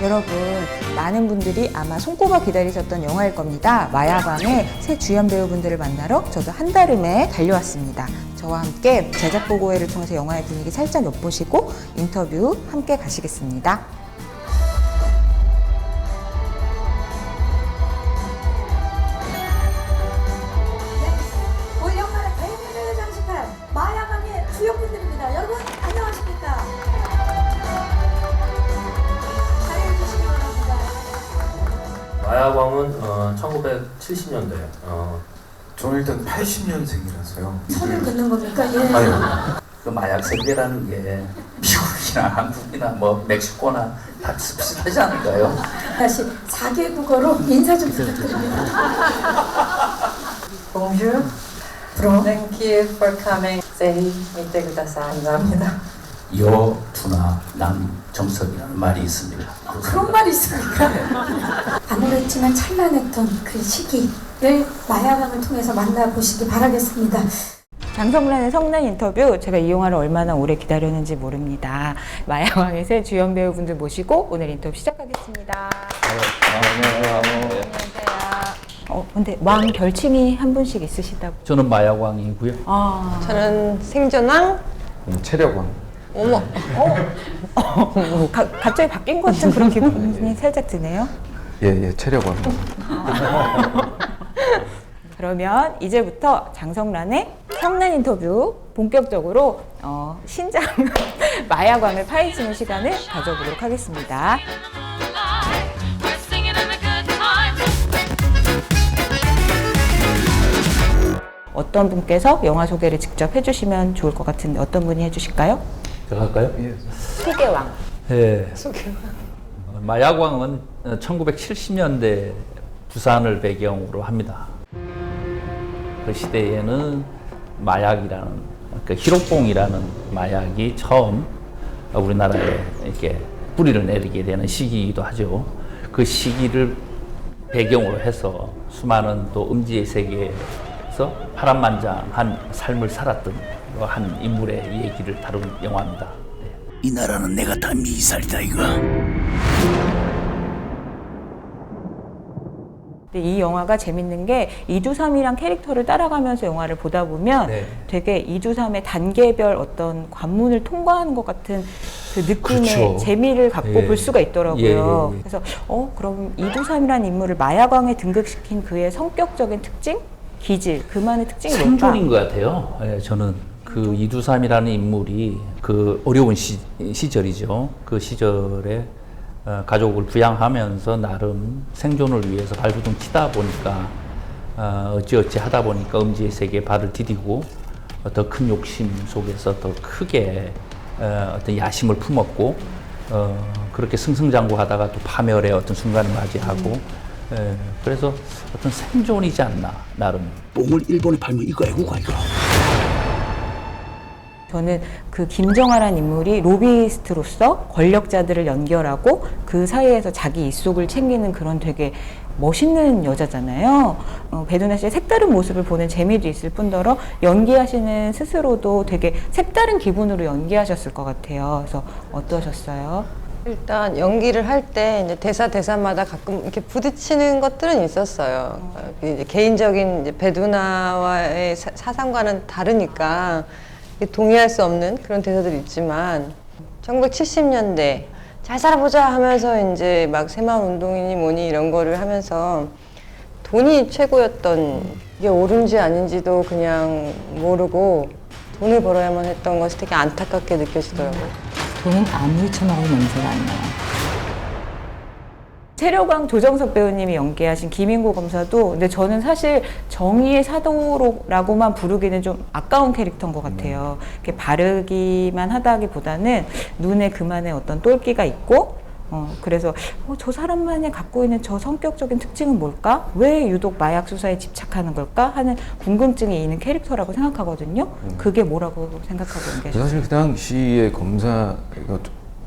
여러분, 많은 분들이 아마 손꼽아 기다리셨던 영화일 겁니다. 마야광의 새 주연 배우분들을 만나러 저도 한 달음에 달려왔습니다. 저와 함께 제작 보고회를 통해서 영화의 분위기 살짝 엿보시고 인터뷰 함께 가시겠습니다. 마야광은 어, 1970년대 어, 저는 일단 80년생이라서요. 선을 긋는 겁니까? 예. 아유, 그 마약 세계라는 게 미국이나 한국이나 뭐 멕시코나 다 비슷하지 않을까요? 다시 4개 국어로 인사 좀 부탁드립니다. Bonjour. Thank you for coming. 제이 밑에 그다사 감사합니다. 여투나 남정석이라는 말이 있습니다. 그런 말이 있습니까? 아무렇지만 찬란했던 그 시기를 마야강을 통해서 만나보시기 바라겠습니다. 장성란의 성난 인터뷰 제가 이 영화를 얼마나 오래 기다렸는지 모릅니다. 마야왕의 새 주연 배우분들 모시고 오늘 인터뷰 시작하겠습니다. 안녕하세요. 어, 근데 왕 별칭이 한 분씩 있으시다고. 저는 마야광이고요. 아, 저는 생존왕. 체력왕. 어머, 어, 가, 갑자기 바뀐 것 같은 그런 기분이 살짝 드네요. 예, 예, 체력왕. 그러면 이제부터 장성란의 성난 인터뷰 본격적으로 어, 신장 마야광을 파헤치는 시간을 가져보도록 하겠습니다. 어떤 분께서 영화 소개를 직접 해주시면 좋을 것 같은데 어떤 분이 해주실까요? 제가 할까요? 소개왕. 예. 어, 마야광은 1970년대 부산을 배경으로 합니다. 그 시대에는 마약이라는 그 히로뽕이라는 마약이 처음 우리나라에 이렇게 뿌리를 내리게 되는 시기이기도 하죠. 그 시기를 배경으로 해서 수많은 또 음지의 세계에서 파란만장한 삶을 살았던 그한 인물의 얘기를 다룬 영화입니다. 네. 이 나라는 내가 다 미살이다 이거. 이 영화가 재밌는 게 이주삼이랑 캐릭터를 따라가면서 영화를 보다 보면 네. 되게 이주삼의 단계별 어떤 관문을 통과하는 것 같은 그 느낌의 그렇죠. 재미를 갖고 예. 볼 수가 있더라고요. 예, 예, 예. 그래서 어 그럼 이주삼이라는 인물을 마야광에 등극시킨 그의 성격적인 특징, 기질, 그만의 특징이 뭘까? 생존인 것 같아요. 예, 저는 그 이두삼이라는 인물이 그 어려운 시, 시절이죠. 그 시절에 어, 가족을 부양하면서 나름 생존을 위해서 발부둥 치다 보니까 어, 어찌어찌 하다 보니까 음지의 세계에 발을 디디고 더큰 욕심 속에서 더 크게 어, 어떤 야심을 품었고 어, 그렇게 승승장구하다가 또 파멸의 어떤 순간을 맞이하고 예, 그래서 어떤 생존이지 않나 나름 뽕을 일본에 팔면 이거 애국가 이거. 저는 그 김정아라는 인물이 로비스트로서 권력자들을 연결하고 그 사이에서 자기 입속을 챙기는 그런 되게 멋있는 여자잖아요. 어, 배두나 씨의 색다른 모습을 보는 재미도 있을 뿐더러 연기하시는 스스로도 되게 색다른 기분으로 연기하셨을 것 같아요. 그래서 어떠셨어요? 일단 연기를 할 때 이제 대사 대사마다 가끔 이렇게 부딪히는 것들은 있었어요. 어, 이제 개인적인 이제 배두나와의 사- 사상과는 다르니까 동의할 수 없는 그런 대사들이 있지만 1970년대 잘 살아보자 하면서 이제 막 새마을 운동이니 뭐니 이런 거를 하면서 돈이 최고였던 이게 옳은지 아닌지도 그냥 모르고 돈을 벌어야만 했던 것이 되게 안타깝게 느껴지더라고요. 돈은 아무리 쳐먹어도 냄새가 안 나요. 체류광 조정석 배우님이 연기하신 김인고 검사도 근데 저는 사실 정의의 사도라고만 부르기는 좀 아까운 캐릭터인 것 같아요. 이렇게 바르기만 하다기보다는 눈에 그만의 어떤 똘끼가 있고 어, 그래서 어, 저 사람만이 갖고 있는 저 성격적인 특징은 뭘까? 왜 유독 마약 수사에 집착하는 걸까? 하는 궁금증이 있는 캐릭터라고 생각하거든요. 그게 뭐라고 생각하고 계세요? 사실 그 당시에 검사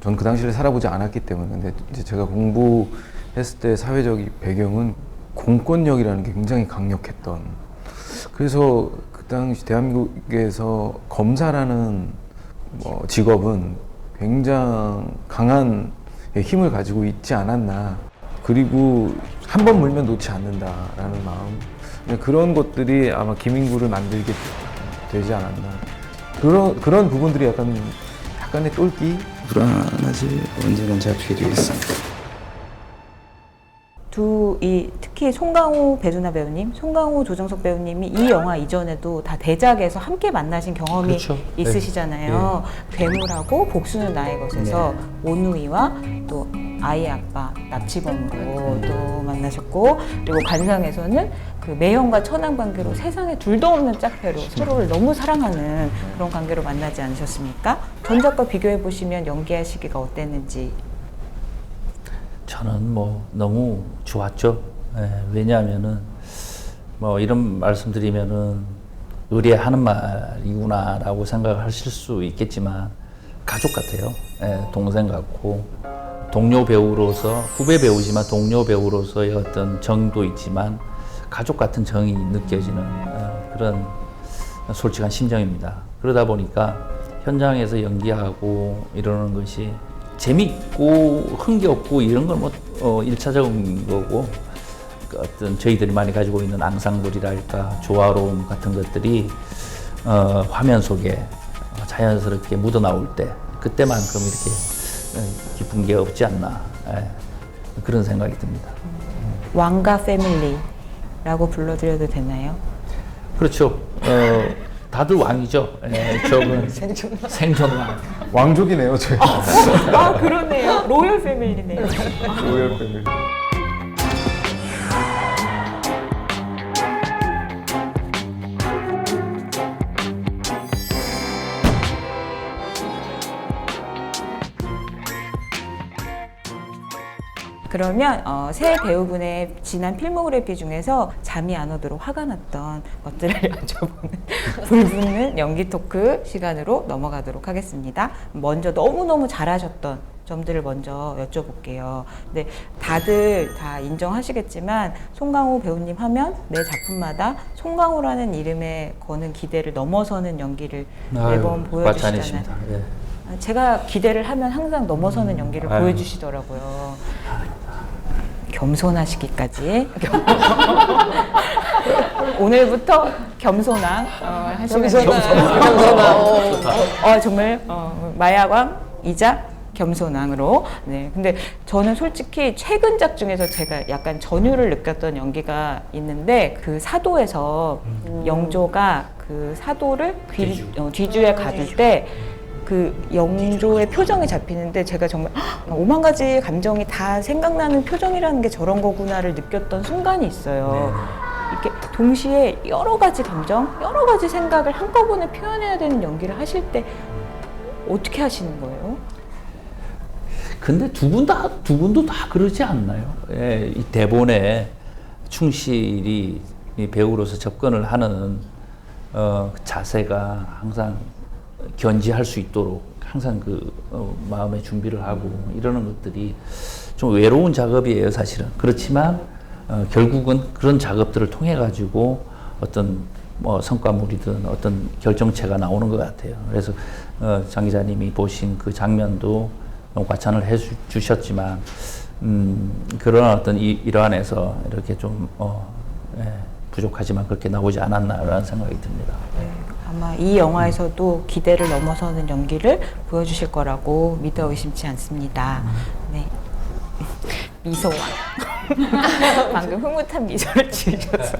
전 그 당시를 살아보지 않았기 때문에 근데 이제 제가 공부 했을 때 사회적 배경은 공권력이라는 게 굉장히 강력했던 그래서 그 당시 대한민국에서 검사라는 뭐 직업은 굉장히 강한 힘을 가지고 있지 않았나. 그리고 한 번 물면 놓지 않는다라는 마음. 그냥 그런 것들이 아마 김인구를 만들게 되지 않았나. 그런 그런 부분들이 약간 약간의 똘끼. 불안하지 언제든 잡히게 돼 있어. 두 이 특히 송강호 배두나 배우님, 송강호 조정석 배우님이 이 영화 이전에도 다 대작에서 함께 만나신 경험이 그렇죠. 네. 있으시잖아요. 괴물하고 복수는 나의 것에서 오누이와 또 아이의 아빠 납치범으로 또 만나셨고 그리고 관상에서는 그 매형과 천황 관계로 세상에 둘도 없는 짝패로 서로를 너무 사랑하는 그런 관계로 만나지 않으셨습니까? 전작과 비교해 보시면 연기할 시기가 어땠는지 저는 뭐 너무 좋았죠. 예, 왜냐하면은 뭐 이런 말씀드리면은 의뢰하는 말이구나라고 생각하실 수 있겠지만 가족 같아요. 예, 동생 같고 동료 배우로서 후배 배우지만 동료 배우로서의 어떤 정도 있지만 가족 같은 정이 느껴지는 어, 그런 솔직한 심정입니다. 그러다 보니까 현장에서 연기하고 이러는 것이 재밌고 흥겹고 이런 건뭐 어, 일차적인 거고 그 어떤 저희들이 많이 가지고 있는 앙상블이랄까 조화로움 같은 것들이 어, 화면 속에 어, 자연스럽게 묻어 나올 때 그때만큼 이렇게 어, 기쁜 게 없지 않나 예, 그런 생각이 듭니다. 왕가 패밀리라고 불러드려도 되나요? 그렇죠. 어, 다들 왕이죠. 예, 저는 생존왕. 왕족이네요, 저희. 아 그러네요. 로열 패밀리네요. 로열 패밀리. 그러면 어, 새 배우분의 지난 필모그래피 중에서 잠이 안 오도록 화가 났던 것들을 여쭤보는 불붙는 연기 토크 시간으로 넘어가도록 하겠습니다. 먼저 너무너무 잘하셨던 점들을 먼저 여쭤볼게요. 근데 다들 다 인정하시겠지만 송강호 배우님 하면 매 작품마다 송강호라는 이름에 거는 기대를 넘어서는 연기를 매번. 보여주시잖아요. 예. 제가 기대를 하면 항상 넘어서는 연기를 아유. 보여주시더라고요. 겸손하시기까지. 오늘부터 겸손왕 어, 하시면 겸손왕. 겸손왕. 어. 어, 어, 정말 어, 마약왕이자 겸손왕으로. 네. 근데 저는 솔직히 최근작 중에서 제가 약간 전율을 느꼈던 연기가 있는데 그 사도에서 영조가 그 사도를 귀, 뒤주. 어, 뒤주에 가둘 때 그 영조의 표정이 잡히는데 제가 정말 헉, 오만 가지 감정이 다 생각나는 표정이라는 게 저런 거구나를 느꼈던 순간이 있어요. 이렇게 동시에 여러 가지 감정, 여러 가지 생각을 한꺼번에 표현해야 되는 연기를 하실 때 어떻게 하시는 거예요? 근데 두 분 다, 두 분도 다 그러지 않나요? 예, 이 대본에 충실히 이 배우로서 접근을 하는 어, 그 자세가 항상 견지할 수 있도록 항상 그 어, 마음의 준비를 하고 이러는 것들이 좀 외로운 작업이에요, 사실은. 그렇지만 어, 결국은 그런 작업들을 통해 가지고 어떤 뭐 성과물이든 어떤 결정체가 나오는 것 같아요. 그래서 어, 장 기자님이 보신 그 장면도 과찬을 해 주- 주셨지만 음, 그런 어떤 이, 일환에서 이렇게 좀 어, 예, 부족하지만 그렇게 나오지 않았나라는 생각이 듭니다. 네, 아마 이 영화에서도 기대를 넘어서는 연기를 보여주실 거라고 믿어 의심치 않습니다. 네. 미소왕. 방금 흐뭇한 미소를 지으셔서.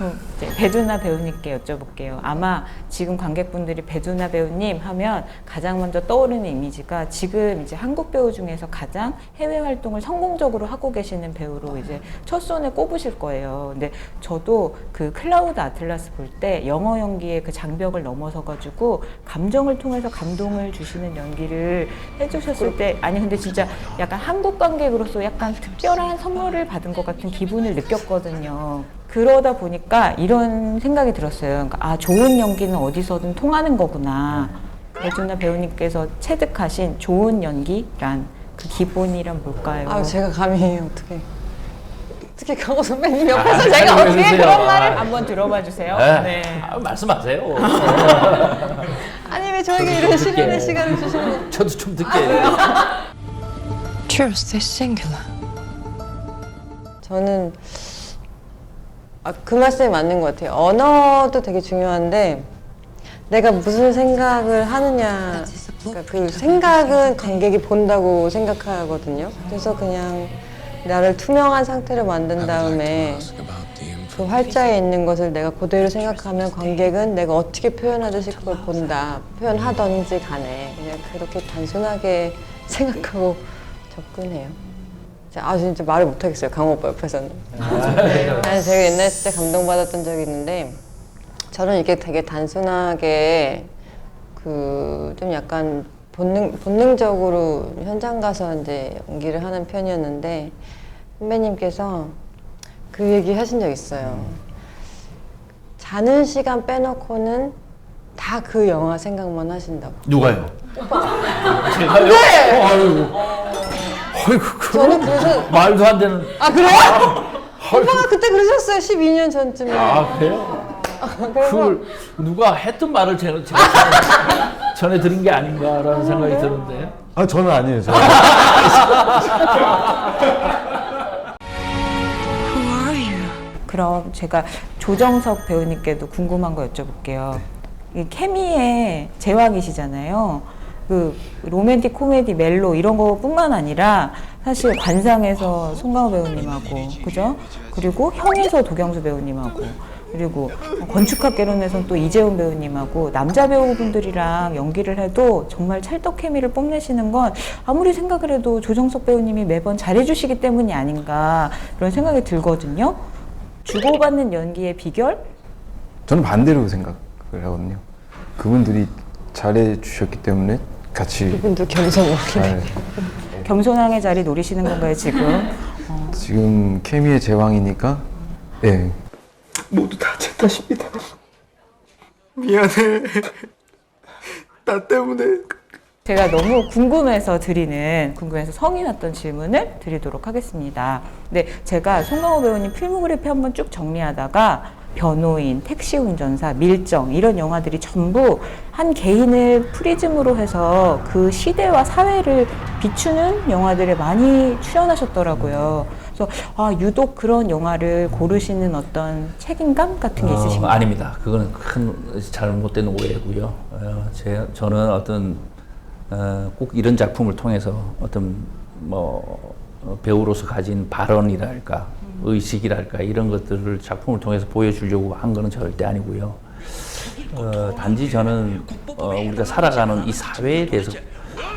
음, 이제 배두나 배우님께 여쭤볼게요. 아마 지금 관객분들이 배두나 배우님 하면 가장 먼저 떠오르는 이미지가 지금 이제 한국 배우 중에서 가장 해외 활동을 성공적으로 하고 계시는 배우로 이제 첫 손에 꼽으실 거예요. 근데 저도 그 클라우드 아틀라스 볼 때 영어 연기의 그 장벽을 넘어서 가지고 감정을 통해서 감동을 주시는 연기를 해주셨을 때 아니 근데 진짜 약간 한국 관객으로서 약간 특별 한 선물을 받은 것 같은 기분을 느꼈거든요. 그러다 보니까 이런 생각이 들었어요. 그러니까 아 좋은 연기는 어디서든 통하는 거구나. 배두나 배우님께서 체득하신 좋은 연기란 그 기본이란 뭘까요? 아 제가 감히 어떻게 어떻게 강호 선배님 아, 옆에서 제가 왜 어떻게 그러세요? 그런 말을 아, 한번 들어봐 주세요. 네. 네. 아, 말씀하세요. 아니 왜 저에게 이런 시간의 시간을 주시는 저도 좀 듣게. Truth is singular. 저는 아, 그 말씀이 맞는 것 같아요. 언어도 되게 중요한데 내가 무슨 생각을 하느냐 그러니까 그 생각은 관객이 본다고 생각하거든요. 그래서 그냥 나를 투명한 상태로 만든 다음에 그 활자에 있는 것을 내가 그대로 생각하면 관객은 내가 어떻게 표현하듯이 그걸 본다. 표현하던지 간에 그냥 그렇게 단순하게 생각하고 접근해요. 진짜- 아 진짜 말을 못하겠어요 강호 오빠 옆에서는. 아니 제가 옛날에 진짜 감동받았던 적이 있는데 저는 이게 되게 단순하게 그 좀 약간 본능 본능적으로 현장 가서 이제 연기를 하는 편이었는데 선배님께서 그 얘기 하신 적 있어요. 자는 시간 빼놓고는 다 그 영화 생각만 하신다고. 누가요? 제가요? 네! 어, 아이고. 아이고, 저는 그럼 그래서- 말도 안 되는. 아 그래요? 오빠가 그때 그러셨어요 12년 전쯤에. 아, 그래요? 그래서 그걸 누가 했던 말을 제가, 제가 전해 드린 게 아닌가라는 생각이 드는데. 아 저는 아니에요. 저. Who are you? 그럼 제가 조정석 배우님께도 궁금한 거 여쭤볼게요. 이 케미의 제왕이시잖아요. 그 로맨틱 코미디 멜로 이런 거뿐만 아니라 사실 관상에서 송강호 배우님하고 그죠? 그리고 형에서 도경수 배우님하고 그리고 건축학개론에서는 또 이재훈 배우님하고 남자 배우분들이랑 연기를 해도 정말 찰떡 케미를 뽐내시는 건 아무리 생각을 해도 조정석 배우님이 매번 잘해주시기 때문이 아닌가 그런 생각이 들거든요. 주고받는 연기의 비결? 저는 반대로 생각을 하거든요. 그분들이 잘해 주셨기 때문에 같이 이분도 겸손하게. 잘 겸손함의 자리 노리시는 건가요, 지금? 지금 케미의 제왕이니까 예. 모두 다 제 탓입니다. 미안해. 나 때문에 제가 너무 궁금해서 드리는, 궁금해서 성이 났던 질문을 드리도록 하겠습니다. 네, 제가 송강호 배우님 필모그래피 한번 쭉 정리하다가 변호인, 택시 운전사, 밀정 이런 영화들이 전부 한 개인을 프리즘으로 해서 그 시대와 사회를 비추는 영화들에 많이 출연하셨더라고요. 그래서 아, 유독 그런 영화를 고르시는 어떤 책임감 같은 게 어, 있으신가요? 아닙니다. 그거는 큰 잘못된 오해고요. 어, 제, 저는 어떤 어, 꼭 이런 작품을 통해서 어떤 뭐 어, 배우로서 가진 발언이랄까 의식이랄까 이런 것들을 작품을 통해서 보여주려고 한 거는 절대 아니고요. 어, 단지 저는 어, 우리가 살아가는 이 사회에 대해서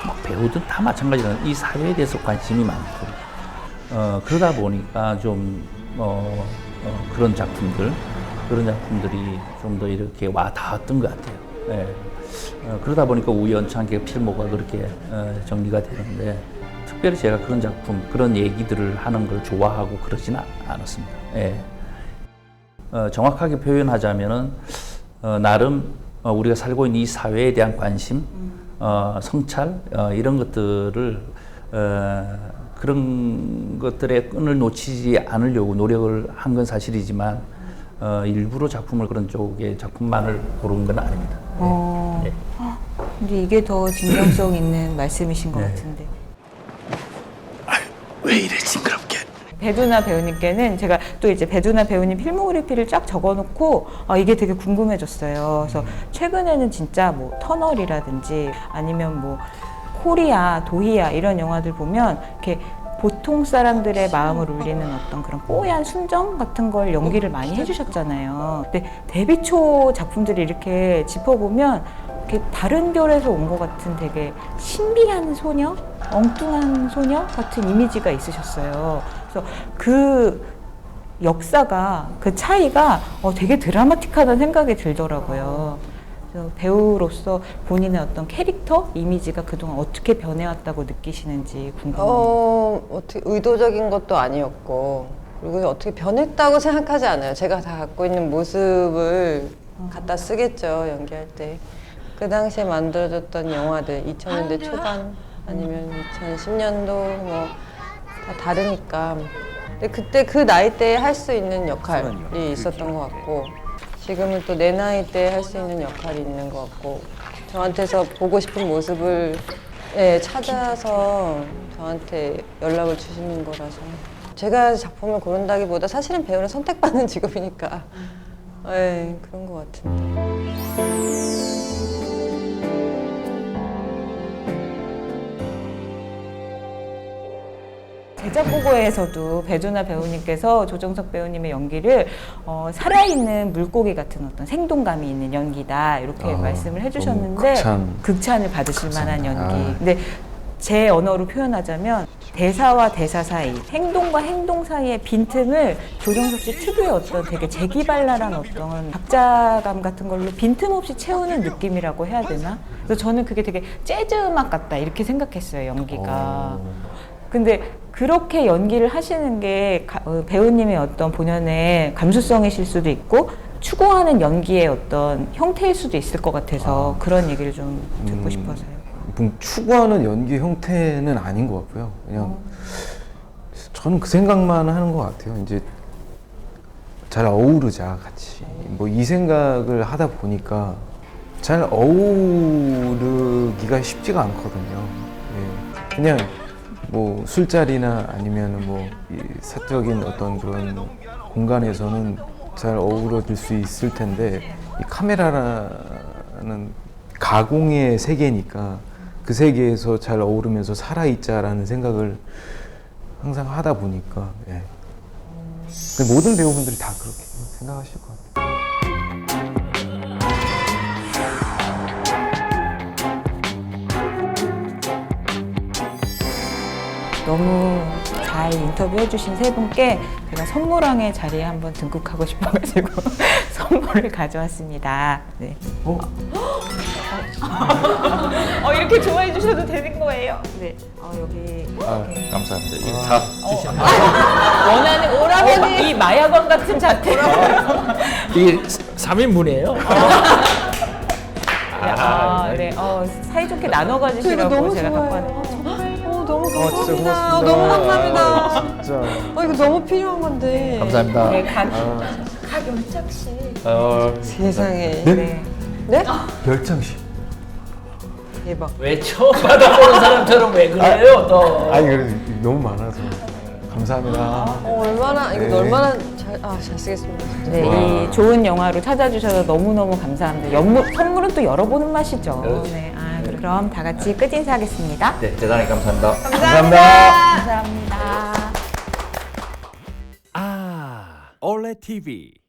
뭐 배우든 다 마찬가지라는 이 사회에 대해서 관심이 많고 어, 그러다 보니까 좀 어, 어, 그런 작품들 그런 작품들이 좀 더 이렇게 와 닿았던 것 같아요. 예. 어, 그러다 보니까 우연찮게 필모가 그렇게 어, 정리가 되는데 특별히 제가 그런 작품 그런 얘기들을 하는 걸 좋아하고 그러지는 않았습니다. 예. 어, 정확하게 표현하자면은 어, 나름 어, 우리가 살고 있는 이 사회에 대한 관심, 어, 성찰 어, 이런 것들을 어, 그런 것들의 끈을 놓치지 않으려고 노력을 한 건 사실이지만 어, 일부러 작품을 그런 쪽의 작품만을 고른 건 아닙니다. 어, 네. 근데 이게 더 진정성 있는 말씀이신 것 네. 같은데. 왜 이래 징그럽게? 배두나 배우님께는 제가 또 이제 배두나 배우님 필모그래피를 쫙 적어놓고 아 이게 되게 궁금해졌어요. 그래서 최근에는 진짜 뭐 터널이라든지 아니면 뭐 코리아, 도희아 이런 영화들 보면 이렇게 보통 사람들의 마음을 울리는 어떤 그런 뽀얀 순정 같은 걸 연기를 많이 해주셨잖아요. 근데 데뷔 초 작품들이 이렇게 짚어보면 이렇게 다른 별에서 온 것 같은 되게 신비한 소녀, 엉뚱한 소녀 같은 이미지가 있으셨어요. 그래서 그 역사가 그 차이가 어, 되게 드라마틱하다는 생각이 들더라고요. 그래서 배우로서 본인의 어떤 캐릭터 이미지가 그동안 어떻게 변해왔다고 느끼시는지 궁금합니다. 어, 어떻게 의도적인 것도 아니었고 그리고 어떻게 변했다고 생각하지 않아요. 제가 다 갖고 있는 모습을 갖다 쓰겠죠 연기할 때. 그 당시에 만들어졌던 영화들 2000년대 초반 아니면 2010년도 뭐 다 다르니까. 근데 그때 그 나이 때에 할 수 있는 역할이 있었던 것 같고 지금은 또 내 나이 때할수 있는 역할이 있는 것 같고 저한테서 보고 싶은 모습을 예, 찾아서 저한테 연락을 주시는 거라서. 제가 작품을 고른다기보다 사실은 배우는 선택받는 직업이니까. 네, 그런 것 같은데 제작 보고에서도 배두나 배우님께서 조정석 배우님의 연기를 어, 살아있는 물고기 같은 어떤 생동감이 있는 연기다 이렇게 아, 말씀을 해주셨는데 극찬. 을 받으실 만한 연기. 아. 근데 제 언어로 표현하자면 대사와 대사 사이, 행동과 행동 사이의 빈틈을 조정석 씨 특유의 어떤 되게 재기발랄한 어떤 박자감 같은 걸로 빈틈없이 채우는 느낌이라고 해야 되나? 그래서 저는 그게 되게 재즈 음악 같다 이렇게 생각했어요 연기가. 근데 그렇게 연기를 하시는 게 가- 어, 배우님의 어떤 본연의 감수성이실 수도 있고 추구하는 연기의 어떤 형태일 수도 있을 것 같아서 그런 얘기를 좀 듣고 음, 싶어서요. 뭐 추구하는 연기 형태는 아닌 것 같고요. 그냥 저는 그 생각만 하는 것 같아요. 이제 잘 어우르자 같이 뭐 이 생각을 하다 보니까 잘 어우르기가 쉽지가 않거든요. 예. 그냥 뭐 술자리나 아니면 뭐이 사적인 어떤 그런 공간에서는 잘 어우러질 수 있을 텐데 이 카메라라는 가공의 세계니까 그 세계에서 잘 어우르면서 살아있자라는 생각을 항상 하다 보니까 예. 모든 배우분들이 다 그렇게 생각하실 것 같아요. 너무 잘 인터뷰해 주신 세 분께 제가 선물왕의 자리에 한번 등극하고 싶어가지고 선물을 가져왔습니다. 네. 어? 어, 이렇게 좋아해 주셔도 되는 거예요. 네. 어, 여기 아, 감사합니다. 이거 다 주시는 원하는 오라버니 이 마약원 같은 자태. 이게 3인분이에요. 아, 네. 어, 사이좋게 나눠 가지시라고 너무 제가 갖고. 왔는데. 어, 아, 진짜 감사합니다. 고맙습니다. 너무 감사합니다. 진짜. 어, 이거 너무 필요한 건데. 감사합니다. 네, 각, 아, 각 열짝씩. 어, 세상에. 네. 네? 별장식. 대박. 왜 처음 받아보는 사람처럼 왜 그래요, 너? 아니 그래 너무 많아서 감사합니다. 어, 얼마나, 이거 네. 얼마나 잘, 아, 잘 쓰겠습니다. 네, 이 좋은 영화로 찾아주셔서 너무너무 감사합니다. 연무, 선물은 또 열어보는 맛이죠. 그렇지. 네, 아, 그럼 다 같이 끝인사 하겠습니다. 네, 대단히 감사합니다. 감사합니다. 감사합니다. 아, 올레 TV.